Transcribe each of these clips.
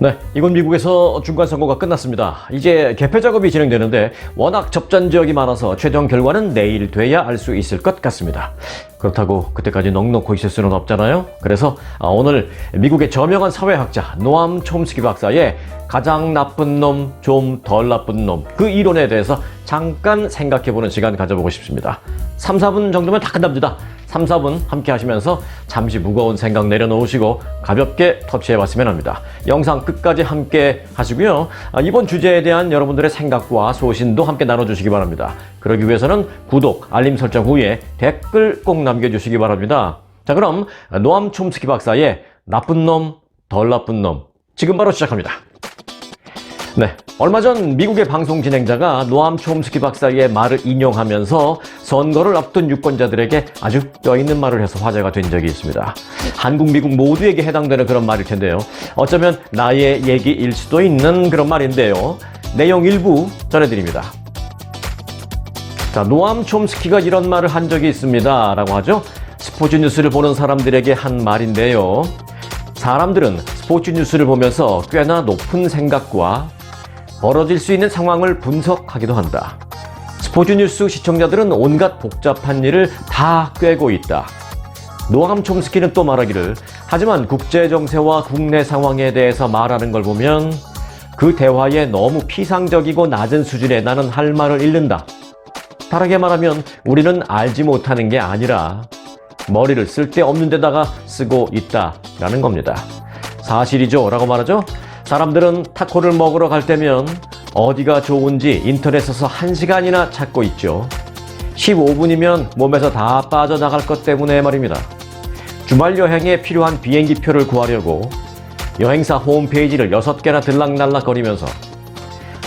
네, 이건 미국에서 중간 선거가 끝났습니다. 이제 개표 작업이 진행되는데 워낙 접전 지역이 많아서 최종 결과는 내일 돼야 알 수 있을 것 같습니다. 그렇다고 그때까지 넉넉고 있을 수는 없잖아요. 그래서 아, 오늘 미국의 저명한 사회학자 노암 촘스키 박사의 가장 나쁜 놈, 좀 덜 나쁜 놈 그 이론에 대해서 잠깐 생각해보는 시간 가져보고 싶습니다. 3, 4분 정도면 다 끝납니다. 3, 4분 함께 하시면서 잠시 무거운 생각 내려놓으시고 가볍게 터치해봤으면 합니다. 영상 끝까지 함께 하시고요. 아, 이번 주제에 대한 여러분들의 생각과 소신도 함께 나눠주시기 바랍니다. 그러기 위해서는 구독, 알림 설정 후에 댓글 꼭 남겨주시기 바랍니다. 자 그럼 노암 촘스키 박사의 나쁜 놈, 덜 나쁜 놈 지금 바로 시작합니다. 네. 얼마 전 미국의 방송 진행자가 노암 촘스키 박사의 말을 인용하면서 선거를 앞둔 유권자들에게 아주 뼈있는 말을 해서 화제가 된 적이 있습니다. 한국, 미국 모두에게 해당되는 그런 말일 텐데요. 어쩌면 나의 얘기일 수도 있는 그런 말인데요. 내용 일부 전해드립니다. 자, 노암 촘스키가 이런 말을 한 적이 있습니다. 라고 하죠. 스포츠 뉴스를 보는 사람들에게 한 말인데요. 사람들은 스포츠 뉴스를 보면서 꽤나 높은 생각과 벌어질 수 있는 상황을 분석하기도 한다. 스포츠 뉴스 시청자들은 온갖 복잡한 일을 다 꿰고 있다. 노암 촘스키는 또 말하기를 하지만 국제 정세와 국내 상황에 대해서 말하는 걸 보면 그 대화에 너무 피상적이고 낮은 수준에 나는 할 말을 잃는다. 다르게 말하면 우리는 알지 못하는 게 아니라 머리를 쓸데없는 데다가 쓰고 있다라는 겁니다. 사실이죠 라고 말하죠. 사람들은 타코를 먹으러 갈 때면 어디가 좋은지 인터넷에서 1시간이나 찾고 있죠. 15분이면 몸에서 다 빠져나갈 것 때문에 말입니다. 주말 여행에 필요한 비행기표를 구하려고 여행사 홈페이지를 6개나 들락날락 거리면서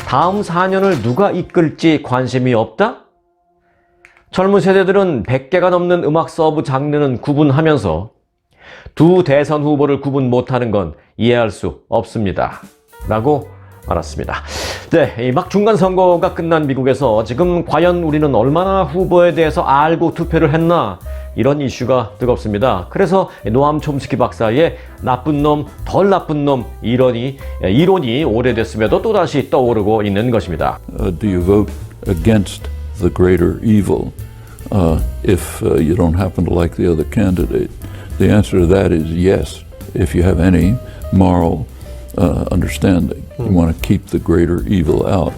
다음 4년을 누가 이끌지 관심이 없다? 젊은 세대들은 100개가 넘는 음악 서브 장르는 구분하면서 두 대선 후보를 구분 못하는 건 이해할 수 없습니다. 라고 말했습니다. 네, 이막 중간 선거가 끝난 미국에서 지금 과연 우리는 얼마나 후보에 대해서 알고 투표를 했나 이런 이슈가 뜨겁습니다. 그래서 노암 촘스키 박사의 나쁜 놈, 덜 나쁜 놈 이론이 이론이 오래됐음에도 또 다시 떠오르고 있는 것입니다. uh, do you vote against the greater evil uh, if uh, you don't happen to like the other candidate? The answer to that is yes, if you have any moral uh, understanding. You want to keep the greater evil out.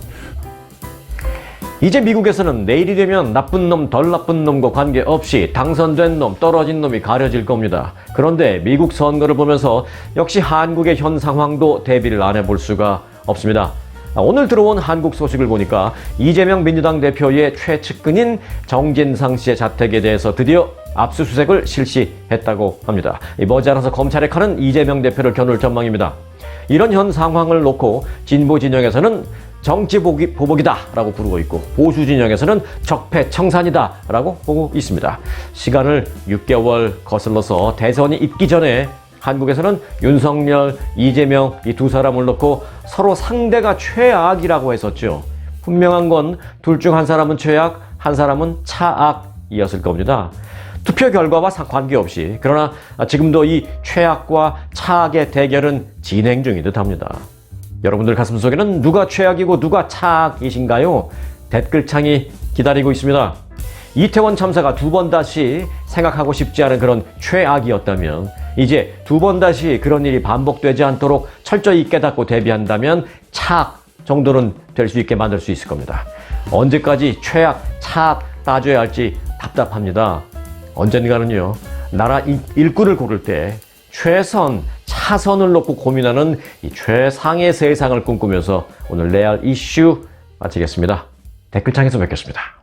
이제 미국에서는 내일이 되면 나쁜 놈, 덜 나쁜 놈과 관계없이 당선된 놈, 떨어진 놈이 가려질 겁니다. 그런데 미국 선거를 보면서 역시 한국의 현 상황도 대비를 안 해볼 수가 없습니다. 아, 오늘 들어온 한국 소식을 보니까 이재명 민주당 대표의 최측근인 정진상 씨의 자택에 대해서 드디어 압수수색을 실시했다고 합니다. 이 머지않아서 검찰의 칼은 이재명 대표를 겨눌 전망입니다. 이런 현 상황을 놓고 진보 진영에서는 정치 보기, 보복이다라고 부르고 있고 보수 진영에서는 적폐 청산이다라고 보고 있습니다. 시간을 6개월 거슬러서 대선이 있기 전에 한국에서는 윤석열, 이재명 이 두 사람을 놓고 서로 상대가 최악이라고 했었죠. 분명한 건 둘 중 한 사람은 최악, 한 사람은 차악이었을 겁니다. 투표 결과와 상- 관계없이 그러나 지금도 이 최악과 차악의 대결은 진행 중인 듯합니다. 여러분들 가슴 속에는 누가 최악이고 누가 차악이신가요? 댓글창이 기다리고 있습니다. 이태원 참사가 두 번 다시 생각하고 싶지 않은 그런 최악이었다면 이제 두 번 다시 그런 일이 반복되지 않도록 철저히 깨닫고 대비한다면 차악 정도는 될 수 있게 만들 수 있을 겁니다. 언제까지 최악, 차악 따져야 할지 답답합니다. 언젠가는요, 나라 일- 일꾼을 고를 때 최선, 차선을 놓고 고민하는 이 최상의 세상을 꿈꾸면서 오늘 레알 이슈 마치겠습니다. 댓글창에서 뵙겠습니다.